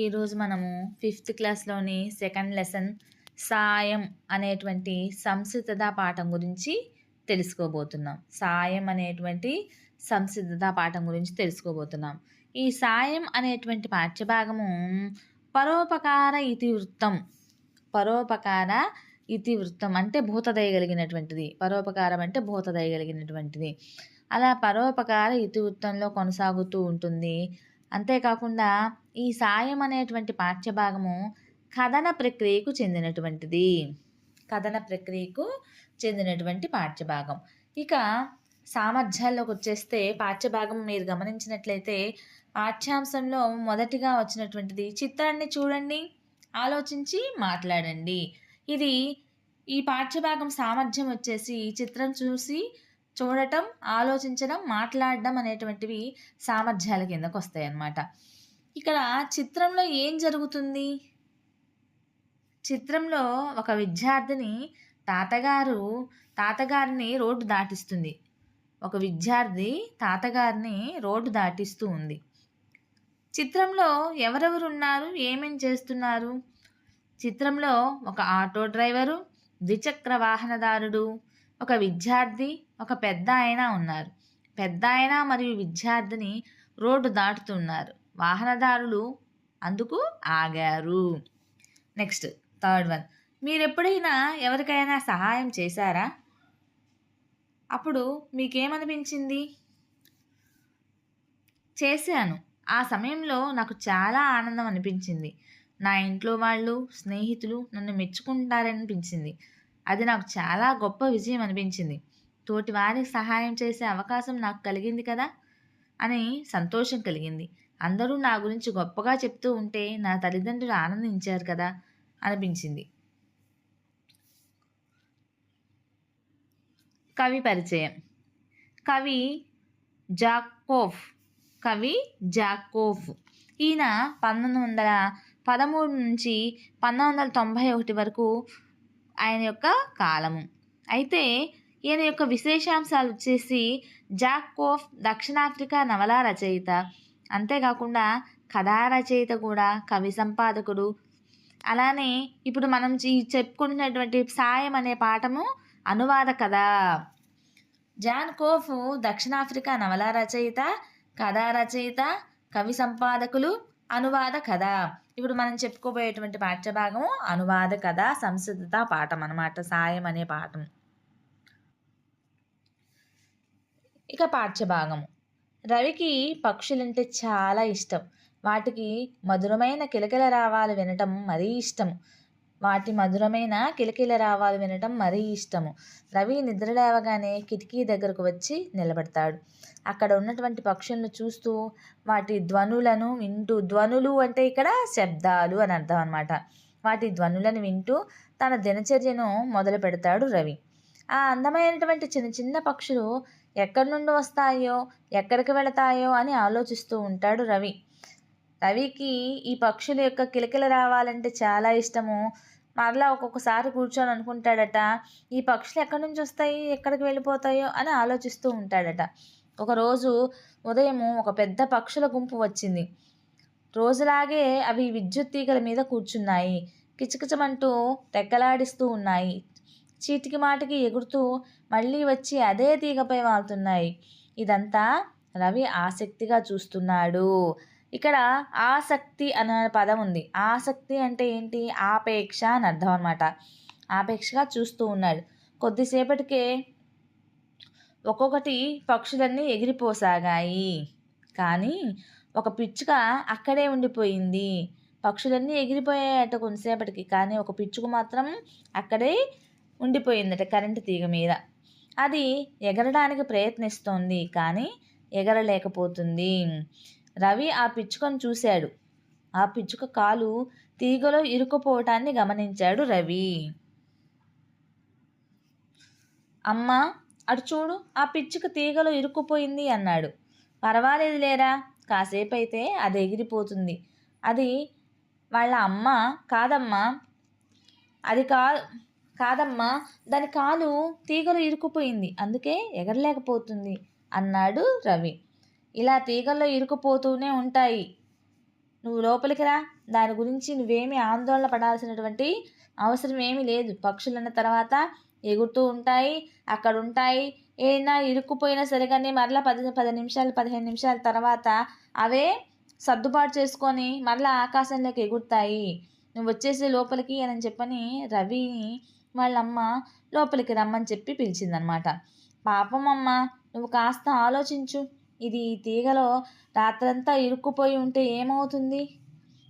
ఈరోజు మనము fifth క్లాస్లోని second lesson సాయం అనేటువంటి సంసిద్ధత పాఠం గురించి తెలుసుకోబోతున్నాం. సాయం అనేటువంటి సంసిద్ధత పాఠం గురించి తెలుసుకోబోతున్నాం. ఈ సాయం అనేటువంటి పాఠ్యభాగము పరోపకార ఇతివృత్తం. పరోపకార ఇతివృత్తం అంటే భూతదయగలిగినటువంటిది పరోపకారం అంటే భూతదయగలిగినటువంటిది అలా పరోపకార ఇతివృత్తంలో కొనసాగుతూ ఉంటుంది. అంతేకాకుండా ఈ సాయం అనేటువంటి పాఠ్యభాగము కథన ప్రక్రియకు చెందినటువంటిది. కథన ప్రక్రియకు చెందినటువంటి పాఠ్యభాగం. ఇక సామర్థ్యాల్లోకి వచ్చేస్తే పాఠ్యభాగం మీరు గమనించినట్లయితే పాఠ్యాంశంలో మొదటిగా వచ్చినటువంటిది చిత్రాన్ని చూడండి ఆలోచించి మాట్లాడండి. ఇది ఈ పాఠ్యభాగం సామర్థ్యం వచ్చేసి చిత్రం చూసి చూడటం ఆలోచించడం మాట్లాడడం అనేటువంటివి సామర్థ్యాల కిందకు వస్తాయి అన్నమాట ఇక్కడ చిత్రంలో ఏం జరుగుతుంది? చిత్రంలో ఒక విద్యార్థిని తాతగారు తాతగారిని రోడ్డు దాటిస్తుంది. ఒక విద్యార్థి తాతగారిని రోడ్డు దాటిస్తూ ఉంది. చిత్రంలో ఎవరెవరు ఉన్నారు ఏమేం చేస్తున్నారు? చిత్రంలో ఒక ఆటో డ్రైవరు ద్విచక్ర వాహనదారుడు ఒక విద్యార్థి ఒక పెద్ద ఆయన ఉన్నారు. పెద్ద ఆయన మరియు విద్యార్థిని రోడ్డు దాటుతున్నారు. వాహనదారులు అందుకు ఆగారు. Next third one. మీరు ఎప్పుడైనా ఎవరికైనా సహాయం చేశారా? అప్పుడు మీకేమనిపించింది? చేశాను. ఆ సమయంలో నాకు చాలా ఆనందం అనిపించింది. నా ఇంట్లో వాళ్ళు స్నేహితులు నన్ను మెచ్చుకుంటారనిపించింది. అది నాకు చాలా గొప్ప విజయం అనిపించింది. తోటి వారికి సహాయం చేసే అవకాశం నాకు కలిగింది కదా? అని సంతోషం కలిగింది. అందరూ నా గురించి గొప్పగా చెప్తూ ఉంటే నా తల్లిదండ్రులు ఆనందించారు కదా? అనిపించింది. కవి పరిచయం. కవి జాకోఫ్ కవి జాకోఫ్ ఈయన పంతొమ్మిది వందల పదమూడు నుంచి పంతొమ్మిది వందల తొంభై ఒకటి వరకు ఆయన యొక్క కాలము. అయితే ఈయన యొక్క విశేషాంశాలు వచ్చేసి జాకోఫ్ దక్షిణాఫ్రికా నవలా రచయిత. అంతేకాకుండా కథా రచయిత కూడా కవి సంపాదకుడు. అలానే ఇప్పుడు మనం ఈ చెప్పుకుంటున్నటువంటి సాయం అనే పాఠము అనువాద కథ. జాన్ కోఫ్ దక్షిణాఫ్రికా నవలా రచయిత కథా రచయిత కవి సంపాదకులు అనువాద కథ. ఇప్పుడు మనం చెప్పుకోబోయేటువంటి పాఠ్యభాగము అనువాద కథ సంసిద్ధత పాఠం అనమాట సాయం అనే పాఠం. ఇక పాఠ్యభాగము. రవికి పక్షులంటే చాలా ఇష్టం. వాటికి మధురమైన కిలకిల రావాలు వినటం మరీ ఇష్టము వాటి మధురమైన కిలకిల రావాలు వినటం మరీ ఇష్టము. రవి నిద్ర లేవగానే కిటికీ దగ్గరకు వచ్చి నిలబడతాడు. అక్కడ ఉన్నటువంటి పక్షులను చూస్తూ వాటి ధ్వనులను వింటూ ధ్వనులు అంటే ఇక్కడ శబ్దాలు అని అర్థం అనమాట వాటి ధ్వనులను వింటూ తన దినచర్యను మొదలు పెడతాడు రవి. ఆ అందమైనటువంటి చిన్న చిన్న పక్షులు ఎక్కడి నుండి వస్తాయో ఎక్కడికి వెళతాయో అని ఆలోచిస్తూ ఉంటాడు రవి. రవికి ఈ పక్షుల యొక్క కిలకిల రావాలంటే చాలా ఇష్టము. మరలా ఒక్కొక్కసారి కూర్చొని అనుకుంటాడట ఈ పక్షులు ఎక్కడి నుంచి వస్తాయి? ఎక్కడికి వెళ్ళిపోతాయో? అని ఆలోచిస్తూ ఉంటాడట. ఒకరోజు ఉదయము ఒక పెద్ద పక్షుల గుంపు వచ్చింది. రోజులాగే అవి విద్యుత్ తీగల మీద కూర్చున్నాయి. కిచకిచమంటూ రెక్కలాడిస్తూ ఉన్నాయి. చీటికి మాటికి ఎగురుతూ మళ్ళీ వచ్చి అదే తీగపై వాళ్తున్నాయి. ఇదంతా రవి ఆసక్తిగా చూస్తున్నాడు. ఇక్కడ ఆసక్తి అనే పదం ఉంది. ఆసక్తి అంటే ఏంటి? ఆపేక్ష అని అర్థం అనమాట ఆపేక్షగా చూస్తూ ఉన్నాడు. కొద్దిసేపటికే ఒక్కొక్కటి పక్షులన్నీ ఎగిరిపోసాగాయి. కానీ ఒక పిచ్చుక అక్కడే ఉండిపోయింది. పక్షులన్నీ ఎగిరిపోయాయట కొంతసేపటికి కానీ ఒక పిచ్చుకు మాత్రం అక్కడే ఉండిపోయిందట కరెంటు తీగ మీద. అది ఎగరడానికి ప్రయత్నిస్తోంది కానీ ఎగరలేకపోతుంది. రవి ఆ పిచ్చుకను చూశాడు. ఆ పిచ్చుక కాలు తీగలో ఇరుక్కుపోవటాన్ని గమనించాడు రవి. అమ్మ అటు చూడు ఆ పిచ్చుక తీగలో ఇరుక్కుపోయింది అన్నాడు. పర్వాలేదు లేరా కాసేపు అయితే అది ఎగిరిపోతుంది. అది వాళ్ళ అమ్మ కాదమ్మా అది కా కాదమ్మా దాని కాలు తీగలు ఇరుక్కుపోయింది. అందుకే ఎగరలేకపోతుంది అన్నాడు రవి. ఇలా తీగల్లో ఇరుకుపోతూనే ఉంటాయి. నువ్వు లోపలికి రా. దాని గురించి నువ్వేమీ ఆందోళన పడాల్సినటువంటి అవసరం ఏమీ లేదు. పక్షులు అన్న తర్వాత ఎగురుతూ ఉంటాయి అక్కడ ఉంటాయి. ఏదైనా ఇరుక్కుపోయినా సరిగానే మరలా పది పది నిమిషాలు పదిహేను నిమిషాల తర్వాత అవే సర్దుబాటు చేసుకొని మరలా ఆకాశంలోకి ఎగురుతాయి. నువ్వు వచ్చేసి లోపలికి అని చెప్పని రవిని వాళ్ళమ్మ లోపలికి రమ్మని చెప్పి పిలిచిందనమాట. పాపం అమ్మ నువ్వు కాస్త ఆలోచించు. ఇది ఈ తీగలో రాత్రంతా ఇరుక్కుపోయి ఉంటే ఏమవుతుంది?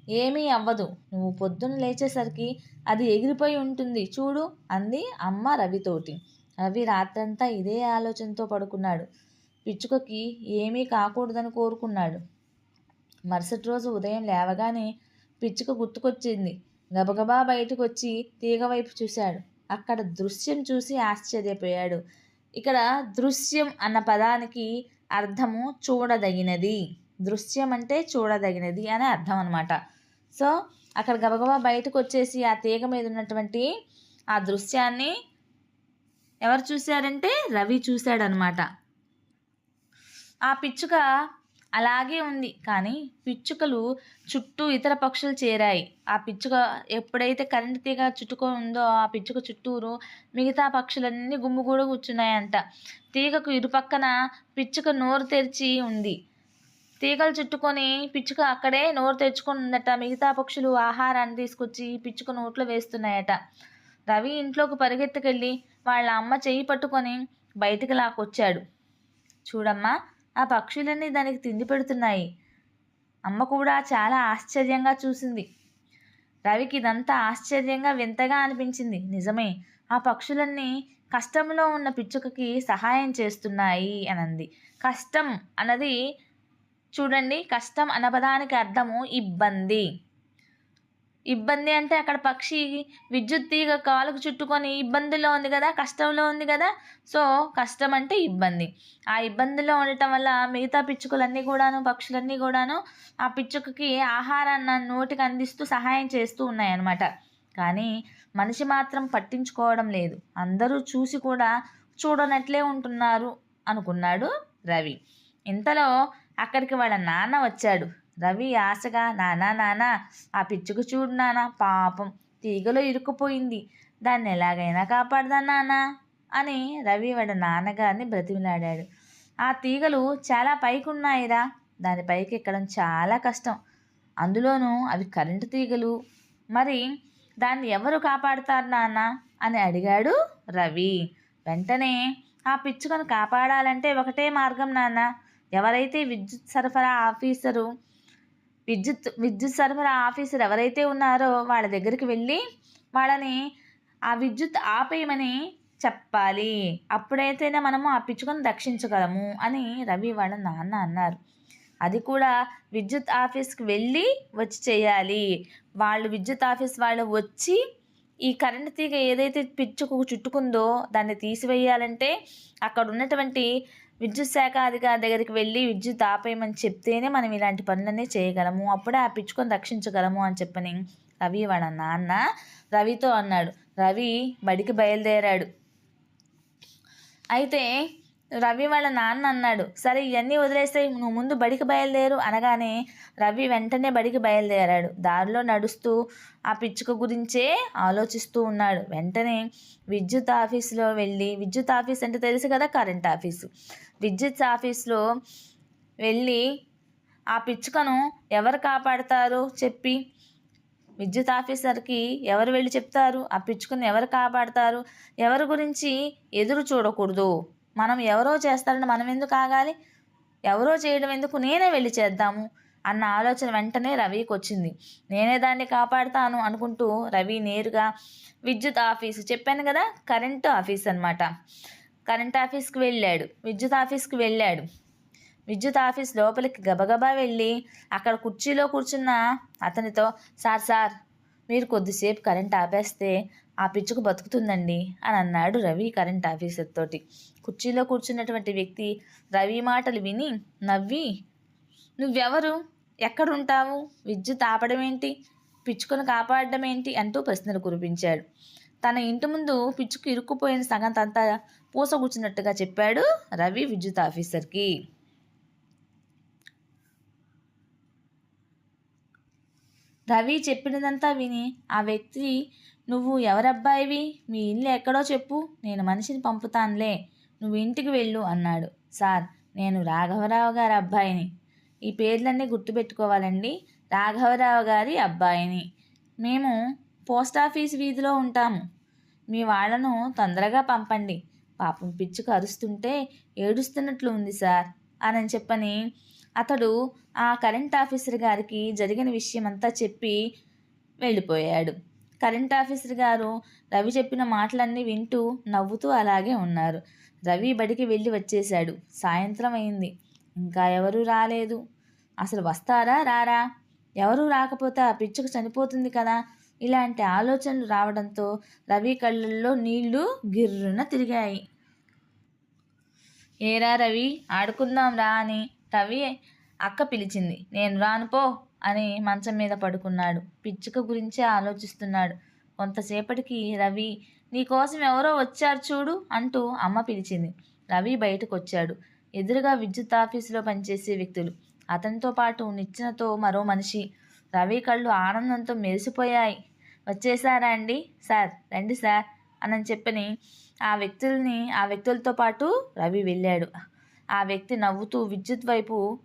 ఏమీ అవ్వదు. నువ్వు పొద్దున్న లేచేసరికి అది ఎగిరిపోయి ఉంటుంది. చూడు అంది అమ్మ రవితోటి. రవి రాత్రంతా ఇదే ఆలోచనతో పడుకున్నాడు. పిచ్చుకకి ఏమీ కాకూడదని కోరుకున్నాడు. మరుసటి రోజు ఉదయం లేవగానే పిచ్చుక గుర్తుకొచ్చింది. గబగబా బయటకు వచ్చి తీగ వైపు చూశాడు. అక్కడ దృశ్యం చూసి ఆశ్చర్యపోయాడు. ఇక్కడ దృశ్యం అన్న పదానికి అర్థము చూడదగినది. దృశ్యం అంటే చూడదగినది అని అర్థం అనమాట సో అక్కడ గబగబా బయటకు వచ్చేసి ఆ తీగ మీద ఉన్నటువంటి ఆ దృశ్యాన్ని ఎవరు చూశారంటే రవి చూశాడనమాట ఆ పిచ్చుక అలాగే ఉంది. కానీ పిచ్చుకలు చుట్టూ ఇతర పక్షులు చేరాయి. ఆ పిచ్చుక ఎప్పుడైతే కరెంటు తీగ చుట్టుకొని ఉందో ఆ పిచ్చుక చుట్టూరు మిగతా పక్షులన్నీ గుమ్ముగూడ కూర్చున్నాయంట. తీగకు ఇరుపక్కన పిచ్చుక నోరు తెరిచి ఉంది. తీగలు చుట్టుకొని పిచ్చుక అక్కడే నోరు తెరుచుకొని ఉందట. మిగతా పక్షులు ఆహారాన్ని తీసుకొచ్చి పిచ్చుక నోట్లో వేస్తున్నాయట. రవి ఇంట్లోకి పరిగెత్తుకెళ్ళి వాళ్ళ అమ్మ చెయ్యి పట్టుకొని బయటికి లాక్కొచ్చాడు. చూడమ్మా ఆ పక్షులన్నీ దానికి తిండి పెడుతున్నాయి. అమ్మ కూడా చాలా ఆశ్చర్యంగా చూసింది. రవికి ఇదంతా ఆశ్చర్యంగా వింతగా అనిపించింది. నిజమే ఆ పక్షులన్నీ కష్టంలో ఉన్న పిచ్చుకకి సహాయం చేస్తున్నాయి అనంది. కష్టం అన్నది చూడండి కష్టం అన్న పదానికి అర్థము ఇబ్బంది. ఇబ్బంది అంటే అక్కడ పక్షి విద్యుత్ తీగ కాలుకు చుట్టుకొని ఇబ్బందిలో ఉంది కదా కష్టంలో ఉంది కదా. సో కష్టం అంటే ఇబ్బంది. ఆ ఇబ్బందిలో ఉండటం వల్ల మిగతా పిచ్చుకలన్నీ కూడాను పక్షులన్నీ కూడాను ఆ పిచ్చుకకి ఆహారాన్ని నోటికి అందిస్తూ సహాయం చేస్తూ ఉన్నాయన్నమాట. కానీ మనిషి మాత్రం పట్టించుకోవడం లేదు. అందరూ చూసి కూడా చూడనట్లే ఉంటున్నారు అనుకున్నాడు రవి. ఇంతలో అక్కడికి వాళ్ళ నాన్న వచ్చాడు. రవి ఆశగా నానా నానా ఆ పిచ్చుకు చూడు నానా పాపం తీగలో ఇరుక్కుపోయింది. దాన్ని ఎలాగైనా కాపాడదా నానా అని రవి వాడి నాన్నగారిని బ్రతిమిలాడాడు. ఆ తీగలు చాలా పైకి ఉన్నాయిరా దాని పైకి ఎక్కడం చాలా కష్టం. అందులోనూ అవి కరెంటు తీగలు. మరి దాన్ని ఎవరు కాపాడుతారు నాన్న అని అడిగాడు రవి. వెంటనే ఆ పిచ్చుకను కాపాడాలంటే ఒకటే మార్గం నాన్న ఎవరైతే విద్యుత్ సరఫరా ఆఫీసరు విద్యుత్ విద్యుత్ సరఫరా ఆఫీసర్ ఎవరైతే ఉన్నారో వాళ్ళ దగ్గరికి వెళ్ళి వాళ్ళని ఆ విద్యుత్ ఆపేయమని చెప్పాలి. అప్పుడైతేనే మనము ఆ పిచ్చుకను రక్షించగలము అని రవి వాళ్ళ నాన్న అన్నారు. అది కూడా విద్యుత్ ఆఫీస్కి వెళ్ళి వచ్చి చేయాలి. వాళ్ళు విద్యుత్ ఆఫీస్ వాళ్ళు వచ్చి ఈ కరెంట్ తీగ ఏదైతే పిచ్చుకు చుట్టుకుందో దాన్ని తీసివేయాలంటే అక్కడ ఉన్నటువంటి విద్యుత్ శాఖ అధికారి దగ్గరికి వెళ్ళి విద్యుత్ ఆపేయమని చెప్తేనే మనం ఇలాంటి పనులన్నీ చేయగలము. అప్పుడే ఆ పిచ్చుకొని రక్షించగలము అని చెప్పని రవి వాళ్ళ నాన్న రవితో అన్నాడు. రవి బడికి బయలుదేరాడు. అయితే రవి వాళ్ళ నాన్న అన్నాడు సరే ఇవన్నీ వదిలేస్తే నువ్వు ముందు బడికి బయలుదేరు అనగానే రవి వెంటనే బడికి బయలుదేరాడు. దారిలో నడుస్తూ ఆ పిచ్చుక గురించే ఆలోచిస్తూ ఉన్నాడు. వెంటనే విద్యుత్ ఆఫీస్లో వెళ్ళి విద్యుత్ ఆఫీస్ అంటే తెలుసు కదా కరెంట్ ఆఫీసు. విద్యుత్ ఆఫీస్లో వెళ్ళి ఆ పిచ్చుకను ఎవరు కాపాడతారు చెప్పి విద్యుత్ ఆఫీసర్కి ఎవరు వెళ్ళి చెప్తారు? ఆ పిచ్చుకను ఎవరు కాపాడతారు? ఎవరి గురించి ఎదురు చూడకూడదు? మనం ఎవరో చేస్తారని మనం ఎందుకు ఆగాలి? ఎవరో చేయడం ఎందుకు నేనే వెళ్ళి చేద్దాము? అన్న ఆలోచన వెంటనే రవికి వచ్చింది. నేనే దాన్ని కాపాడుతాను అనుకుంటూ రవి నేరుగా విద్యుత్ ఆఫీసు చెప్పాను కదా కరెంటు ఆఫీస్ అనమాట కరెంట్ ఆఫీస్కి వెళ్ళాడు. విద్యుత్ ఆఫీస్కి వెళ్ళాడు. విద్యుత్ ఆఫీస్ లోపలికి గబగబా వెళ్ళి అక్కడ కుర్చీలో కూర్చున్న అతనితో సార్ సార్ మీరు కొద్దిసేపు కరెంట్ ఆపేస్తే ఆ పిచ్చుకు బతుకుతుందండి అని అన్నాడు రవి కరెంట్ ఆఫీసర్ తోటి. కుర్చీలో కూర్చున్నటువంటి వ్యక్తి రవి మాటలు విని నవ్వి నువ్వెవరు? ఎక్కడుంటావు? విద్యుత్ ఆపడం ఏంటి పిచ్చుకను కాపాడడం ఏంటి అంటూ ప్రశ్నలు కురిపించాడు. తన ఇంటి ముందు పిచ్చుకు ఇరుక్కుపోయిన సగంతంతా పూసగుచ్చినట్టుగా చెప్పాడు రవి విద్యుత్ ఆఫీసర్కి. రవి చెప్పినదంతా విని ఆ వ్యక్తి నువ్వు ఎవరబ్బాయివి? మీ ఇల్లు ఎక్కడో చెప్పు. నేను మనిషిని పంపుతానులే. నువ్వు ఇంటికి వెళ్ళు అన్నాడు. సార్ నేను రాఘవరావు గారి అబ్బాయిని. ఈ పేర్లన్నీ గుర్తుపెట్టుకోవాలండి. రాఘవరావు గారి అబ్బాయిని. మేము పోస్ట్ ఆఫీస్ వీధిలో ఉంటాము. మీ వాళ్ళను తొందరగా పంపండి. పాపం పిచ్చుకు అరుస్తుంటే ఏడుస్తున్నట్లు ఉంది సార్ అని చెప్పని అతడు ఆ కరెంట్ ఆఫీసర్ గారికి జరిగిన విషయం అంతా చెప్పి వెళ్ళిపోయాడు. కరెంట్ ఆఫీసర్ గారు రవి చెప్పిన మాటలన్నీ వింటూ నవ్వుతూ అలాగే ఉన్నారు. రవి బడికి వెళ్ళి వచ్చేశాడు. సాయంత్రం అయింది. ఇంకా ఎవరూ రాలేదు. అసలు వస్తారా? రారా? ఎవరూ రాకపోతే ఆ పిచ్చుకు చనిపోతుంది కదా? ఇలాంటి ఆలోచనలు రావడంతో రవి కళ్ళల్లో నీళ్ళు గిర్రున తిరిగాయి. ఏరా రవి ఆడుకుందాం రా అని రవి అక్క పిలిచింది. నేను రాను పో. అని మంచం మీద పడుకున్నాడు. పిచ్చుక గురించే ఆలోచిస్తున్నాడు. కొంతసేపటికి రవి నీకోసం ఎవరో వచ్చారు చూడు అంటూ అమ్మ పిలిచింది. రవి బయటకు వచ్చాడు ఎదురుగా విద్యుత్ ఆఫీసులో పనిచేసే వ్యక్తులు. అతనితో పాటు నిచ్చెనతో మరో మనిషి. రవి కళ్ళు ఆనందంతో మెరిసిపోయాయి. వచ్చేసారా అండి? సార్ రండి సార్ అని చెప్పని ఆ వ్యక్తుల్ని ఆ వ్యక్తులతో పాటు రవి వెళ్ళాడు. ఆ వ్యక్తి నవ్వుతూ విద్యుత్ వైపు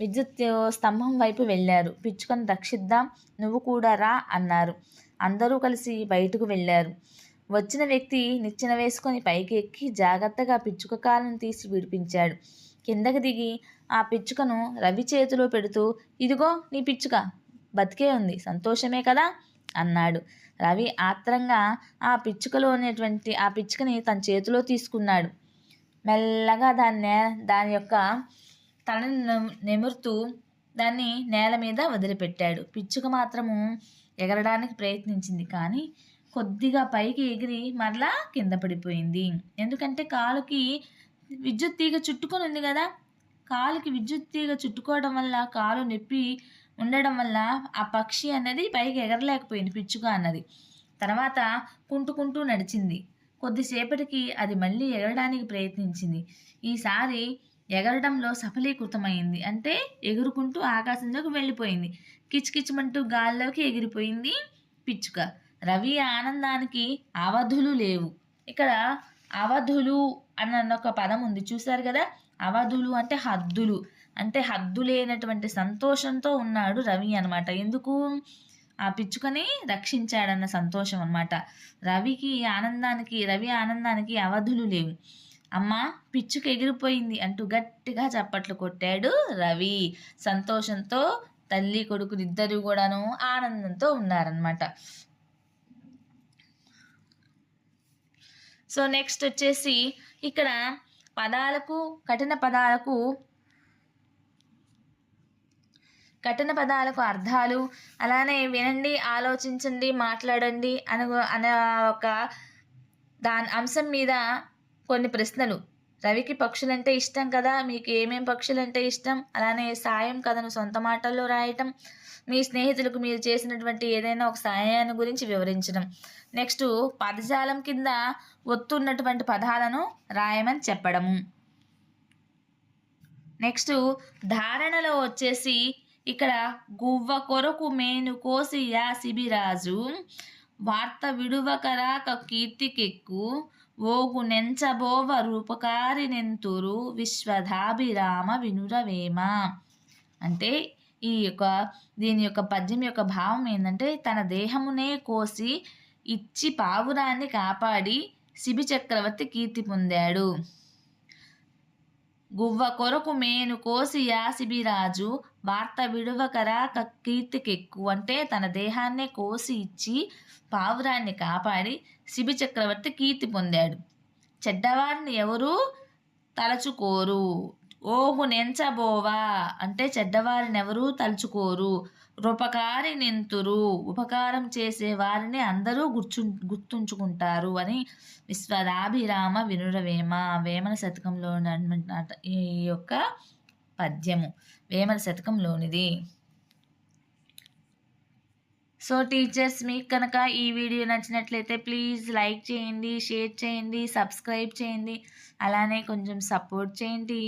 విద్యుత్ స్తంభం వైపు వెళ్ళారు. పిచ్చుకను రక్షిద్దాం నువ్వు కూడా రా అన్నారు. అందరూ కలిసి బయటకు వెళ్ళారు. వచ్చిన వ్యక్తి నిచ్చెన వేసుకొని పైకి ఎక్కి జాగ్రత్తగా పిచ్చుక కాలను తీసి విడిపించాడు. కిందకి దిగి ఆ పిచ్చుకను రవి చేతిలో పెడుతూ ఇదిగో నీ పిచ్చుక బతికే ఉంది సంతోషమే కదా? అన్నాడు. రవి ఆత్రంగా ఆ పిచ్చుకలో ఉన్నటువంటి ఆ పిచ్చుకని తన చేతిలో తీసుకున్నాడు. మెల్లగా దాన్ని దాని యొక్క తలని నెమురుతూ దాన్ని నేల మీద వదిలిపెట్టాడు. పిచ్చుక మాత్రము ఎగరడానికి ప్రయత్నించింది కానీ కొద్దిగా పైకి ఎగిరి మరలా కింద పడిపోయింది. ఎందుకంటే కాలుకి విద్యుత్ తీగ చుట్టుకొని ఉంది కదా కాలుకి విద్యుత్ తీగ చుట్టుకోవడం వల్ల కాలు నొప్పి ఉండడం వల్ల ఆ పక్షి అన్నది పైకి ఎగరలేకపోయింది పిచ్చుక అన్నది. తర్వాత కుంటుకుంటూ నడిచింది. కొద్దిసేపటికి అది మళ్ళీ ఎగరడానికి ప్రయత్నించింది. ఈసారి ఎగరడంలో సఫలీకృతమైంది. అంటే ఎగురుకుంటూ ఆకాశంలోకి వెళ్ళిపోయింది. కిచకిచమంటూ గాల్లోకి ఎగిరిపోయింది పిచ్చుక. రవి ఆనందానికి అవధులు లేవు. ఇక్కడ అవధులు అన్న ఒక పదం ఉంది. చూశారు కదా? అవధులు అంటే హద్దులు. అంటే హద్దు లేనటువంటి సంతోషంతో ఉన్నాడు రవి అనమాట ఎందుకు? ఆ పిచ్చుకని రక్షించాడన్న సంతోషం అనమాట రవికి ఆనందానికి రవి ఆనందానికి అవధులు లేవు. అమ్మ పిచ్చుకు ఎగిరిపోయింది అంటూ గట్టిగా చప్పట్లు కొట్టాడు రవి. సంతోషంతో తల్లి కొడుకులు ఇద్దరు కూడాను ఆనందంతో ఉన్నారనమాట సో నెక్స్ట్ వచ్చేసి ఇక్కడ పదాలకు కఠిన పదాలకు కఠిన పదాలకు అర్థాలు. అలానే వినండి ఆలోచించండి మాట్లాడండి అను అనే ఒక దాని అంశం మీద కొన్ని ప్రశ్నలు. రవికి పక్షులంటే ఇష్టం కదా మీకు ఏమేం పక్షులంటే ఇష్టం? అలానే సాయం కథను సొంత మాటల్లో రాయటం మీ స్నేహితులకు మీరు చేసినటువంటి ఏదైనా ఒక సాయాన్ని గురించి వివరించడం. నెక్స్ట్ పదజాలం కింద ఒత్తున్నటువంటి పదాలను రాయమని చెప్పడము. నెక్స్ట్ ధారణలో వచ్చేసి ఇక్కడ గువ్వ కొరకు మేను కోసి యా శిబిరాజు వార్త విడువకరాక కీర్తికెక్కు ఓగు నెంచబోవ రూపకారి నెంతురు విశ్వధాభిరామ వినురవేమ. అంటే ఈ యొక్క దీని యొక్క పద్యం యొక్క భావం ఏంటంటే తన దేహమునే కోసి ఇచ్చి పావురాన్ని కాపాడి శిబి చక్రవర్తి కీర్తి పొందాడు. గువ్వ కొరకు మేను కోసి యాసిబిరాజు వార్త విడువకరా కీర్తికెక్కు. అంటే తన దేహాన్నే కోసి ఇచ్చి పావురాన్ని కాపాడి శిబి చక్రవర్తి కీర్తి పొందాడు. చెడ్డవారిని ఎవరూ? తలచుకోరు. ఓహు నెంచబోవా? అంటే చెడ్డవారిని ఎవరూ? తలుచుకోరు. రూపకారి నింతురు. ఉపకారం చేసే వారిని అందరూ గుర్చు గుర్తుంచుకుంటారు అని విశ్వదాభిరామ వినురవేమ వేమన శతకంలో ఈ యొక్క పద్యము. వేమన శతకంలోనిది. సో టీచర్స్ మీకు కనుక ఈ వీడియో నచ్చినట్లయితే ప్లీజ్ లైక్ చేయండి షేర్ చేయండి సబ్స్క్రైబ్ చేయండి. అలానే కొంచెం సపోర్ట్ చేయండి.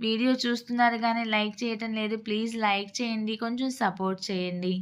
వీడియో చూస్తున్నారు కానీ లైక్ చేయటం లేదు. ప్లీజ్ లైక్ చేయండి కొంచెం సపోర్ట్ చేయండి.